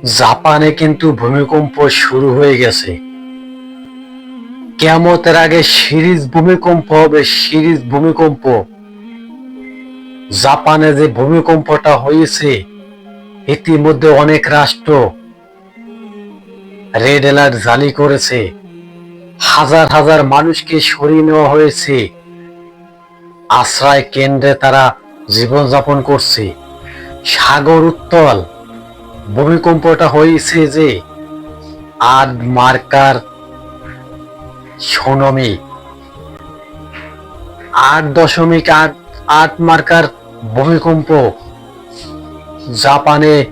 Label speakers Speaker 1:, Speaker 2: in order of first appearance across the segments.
Speaker 1: জাপানে কিন্তু ভূমিকম্প শুরু হয়ে গেছে। কেমতের আগে সিরিজ ভূমিকম্প হবে, সিরিজ ভূমিকম্প। জাপানে যে ভূমিকম্পটা হয়েছে, ইতিমধ্যে অনেক রাষ্ট্র রেড অ্যালার্ট জারি করেছে। হাজার হাজার মানুষকে সরিয়ে নেওয়া হয়েছে। আশ্রয় কেন্দ্রে তারা জীবনযাপন করছে। সাগর উত্তল। ভূমিকম্পটা হয়েছে যে আট মার্কার সোনমি। আট দশমিক আট আট মার্কার ভূমিকম্প জাপানে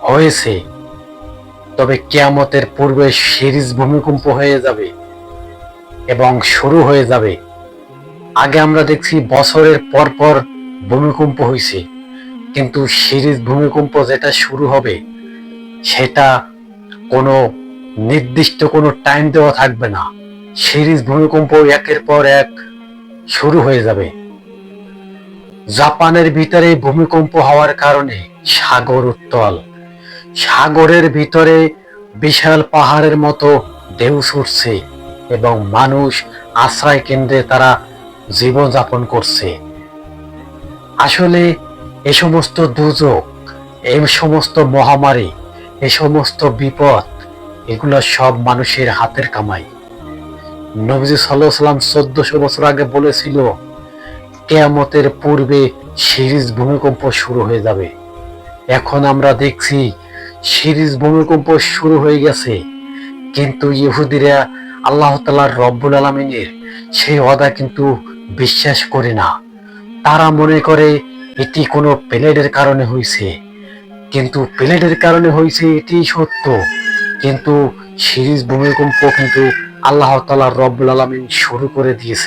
Speaker 1: হয়েছে। তবে কেয়ামতের পূর্বে সিরিজ ভূমিকম্প হয়ে যাবে এবং শুরু হয়ে যাবে। আগে আমরা দেখছি বছরের পর পর ভূমিকম্প হয়েছে। কিন্তু সিরিজ ভূমিকম্প যেটা শুরু হবে, সেটা কোনো নির্দিষ্ট কোনো টাইম দেওয়া থাকবে না। সিরিজ ভূমিকম্প একের পর এক শুরু হয়ে যাবে। জাপানের ভিতরে ভূমিকম্প হওয়ার কারণে সাগর উত্তল। সাগরের ভিতরে বিশাল পাহাড়ের মতো ঢেউ ছুটছে এবং মানুষ আশ্রয় কেন্দ্রে তারা জীবনযাপন করছে। আসলে এ সমস্ত দুর্যোগ এই সমস্ত মহামারী, এ সমস্ত বিপদ, এগুলো সব মানুষের হাতের কামাই। নবজি সাল্লাম চোদ্দশো বছর আগে বলেছিল, কেয়ামতের পূর্বে সিরিজ ভূমিকম্প শুরু হয়ে যাবে। এখন আমরা দেখছি, সিরিজ ভূমিকম্প শুরু হয়ে গেছে। কিন্তু ইহুদিরা আল্লাহ তালার রব্বুল আলমিনের সেই অদা কিন্তু বিশ্বাস করে না। তারা মনে করে এটি কোনো প্লেডের কারণে হয়েছে। কিন্তু প্লেডের কারণে হয়েছে এটি সত্য। কিন্তু সিরিজ ভূমিকম্প কিন্তু আল্লাহ তালা আলমিন শুরু করে দিয়েছে।